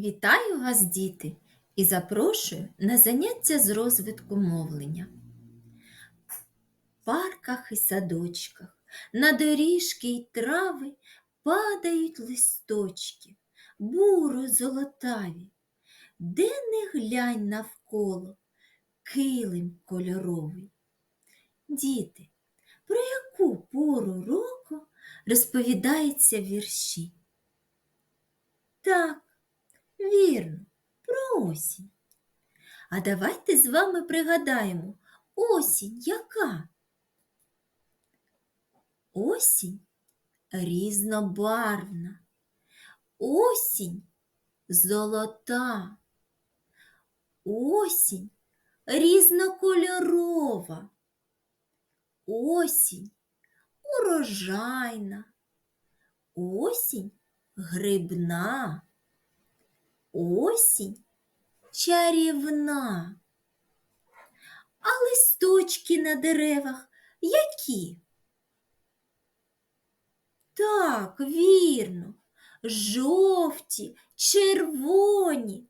Вітаю вас, діти, і запрошую на заняття з розвитку мовлення. В парках і садочках, на доріжки й трави падають листочки, буро золотаві, де не глянь навколо, килим кольоровий. Діти, про яку пору року розповідаються вірші? Так, Вірно, про осінь. А давайте з вами пригадаємо, осінь яка? Осінь різнобарвна, осінь золота, осінь різнокольорова, осінь урожайна, осінь грибна. Осінь чарівна. А листочки на деревах які? Так, вірно, жовті, червоні,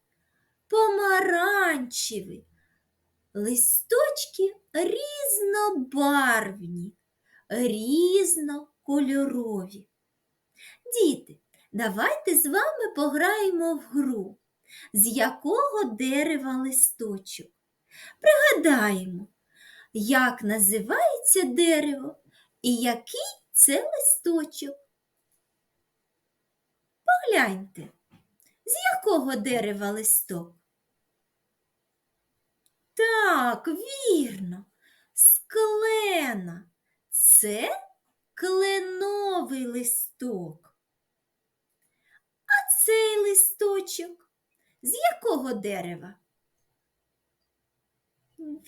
помаранчеві. Листочки різнобарвні, різнокольорові. Діти, Давайте з вами пограємо в гру, з якого дерева листочок. Пригадаємо, як називається дерево і який це листочок. Погляньте, з якого дерева листок? Так, вірно, з клена. Це кленовий листок цей листочок? З якого дерева?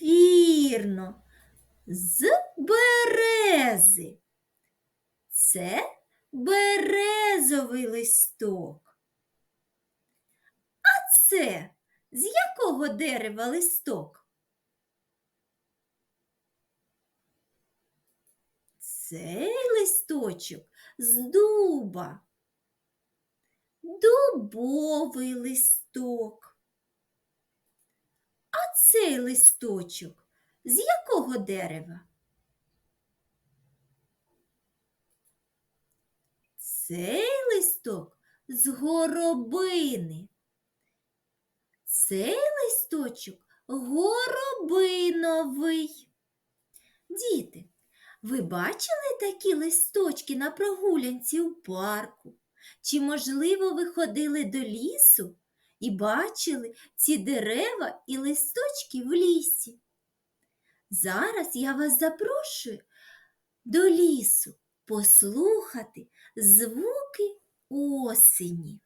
Вірно, з берези. Це березовий листок. А це з якого дерева листок? Цей листочок з дуба дубовий листок. А цей листочок з якого дерева? Цей листок з горобини. Цей листочок горобиновий. Діти, ви бачили такі листочки на прогулянці у парку? Чи, можливо, ви ходили до лісу і бачили ці дерева і листочки в лісі? Зараз я вас запрошую до лісу послухати звуки осені.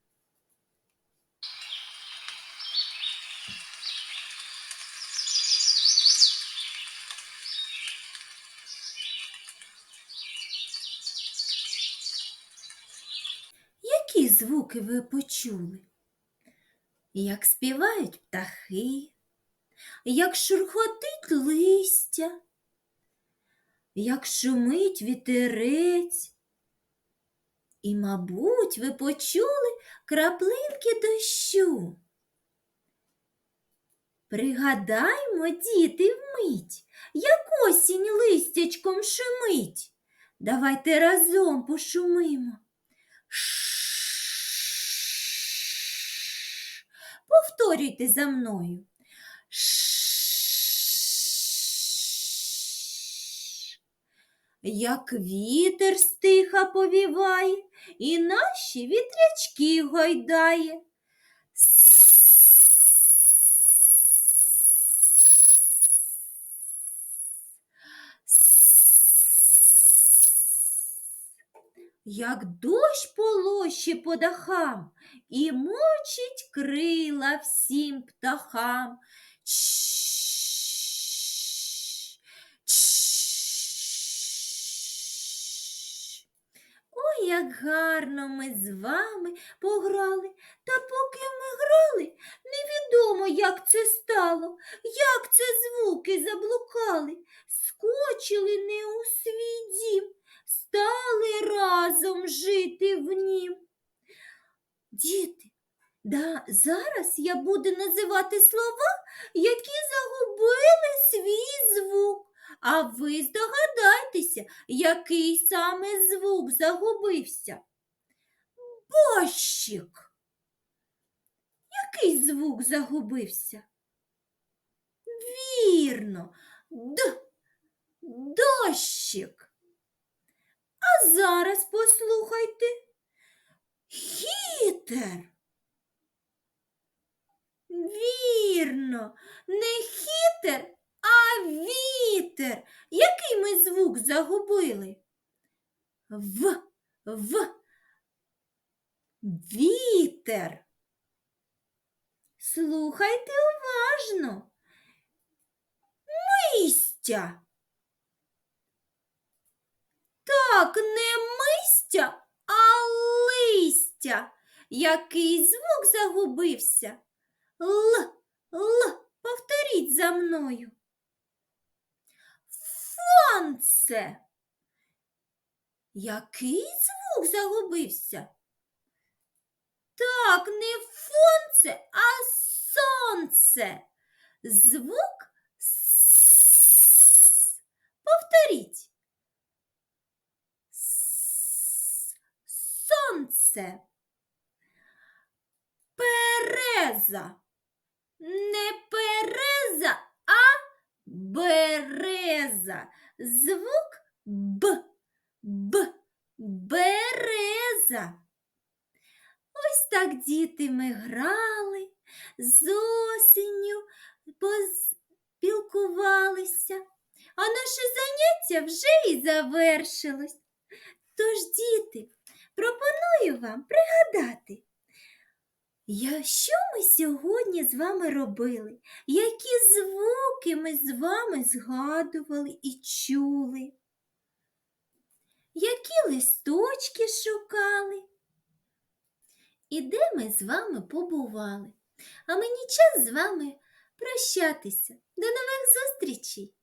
Які звуки ви почули? Як співають птахи, як шурхотить листя, як шумить вітерець. І, мабуть, ви почули краплинки дощу. Пригадаймо, діти, вмить, як осінь листячком шумить. Давайте разом пошумимо. Повторюйте за мною. Як вітер стиха повіває, і наші вітрячки гойдає. Як дощ полощі по дахам і мочить крила всім птахам. Ой, як гарно ми з вами пограли, та поки ми грали, невідомо, як це стало, як це звуки заблукали, скочили не у свій дім стали разом жити в нім. Діти, Да, зараз я буду називати слова, які загубили свій звук. А ви здогадайтеся, який саме звук загубився. Борщик. Який звук загубився? Вірно, д, дощик. А зараз послухайте. Хітер. Вірно, не хітер, а вітер. Який ми звук загубили? В, в. Вітер. Слухайте уважно. Мистя. Так, не мистя, а листя. Який звук загубився? Л, л, повторіть за мною. Сонце. Який звук загубився? Так, не фонце, а сонце. Звук с. Повторіть. С. Сонце. Переза. Не переза, а береза. Звук б. Б. Береза. Ось так діти ми грали, з осінню поспілкувалися, а наше заняття вже і завершилось. Тож, діти, пропоную вам пригадати, що ми сьогодні з вами робили, які звуки ми з вами згадували і чули, які листочки шукали і де ми з вами побували. А мені час з вами прощатися. До нових зустрічей!